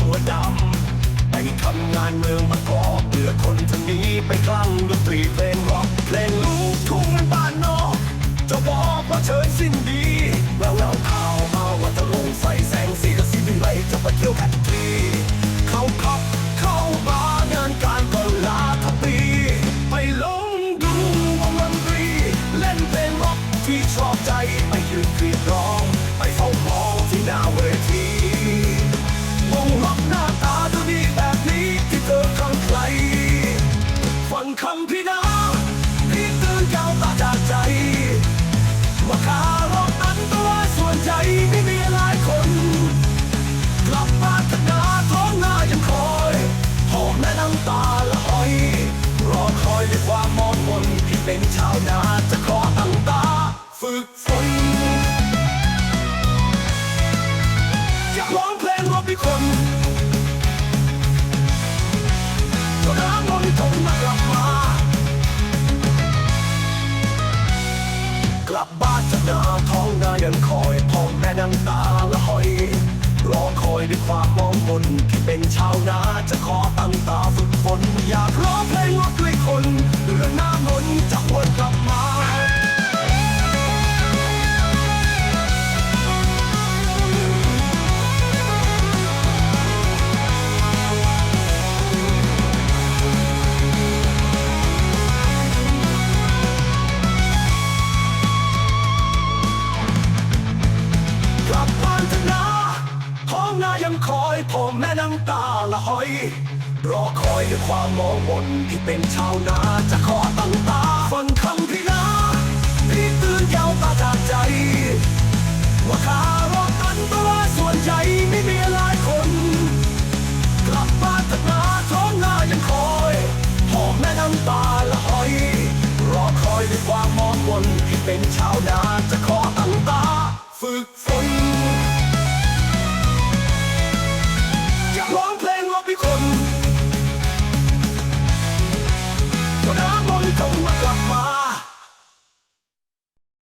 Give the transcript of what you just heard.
ตัวดำไปทำงานเมืองมากอกเดือคนทั้งนี้ไปคลั่งดนตรีเพลงร็อกเพลงลูกทุ่งบ้านนอกจะบอกว่าเชิญสิ้นดีแววแววข่าวมาว่าจะลงใส่แสงสีกับสีวิไลจะไปเที่ยวแคททรีเขาขับเข้ามางานการก็ลาทั้งปีไปลงดูวงดนตรีเล่นเพลงร็อกที่ชอบใจไป ไม่มีหลายคน กลับบ้านกันาท้องนายังคอยหอมแม่น้ำตาละหอย รอคอยด้วยความมองมนที่เป็นชาวนา พ่อแม่น้ำตาละหอยรอคอยด้วยความมองมนที่เป็นชาวนาจะขอตั้งตาฝึกฝนอยากร้ ท้องนายังคอยพ่อแม่น้ำตาละหอย รอคอยด้วยความมองมนที่เป็นชาวนาจะขอตั้งตาฟังคำพี่นาพี่ตื่นยาวตาจากใจ ว่าขารอตันตัวส่วนใหญ่ไม่มีหลายคน กลับบ้านจากนาท้องนายังคอยพ่อแม่น้ำตาละหอย รอคอยด้วยความมองมนที่เป็นชาวนาจะขอตั้งตา ฝึกฝน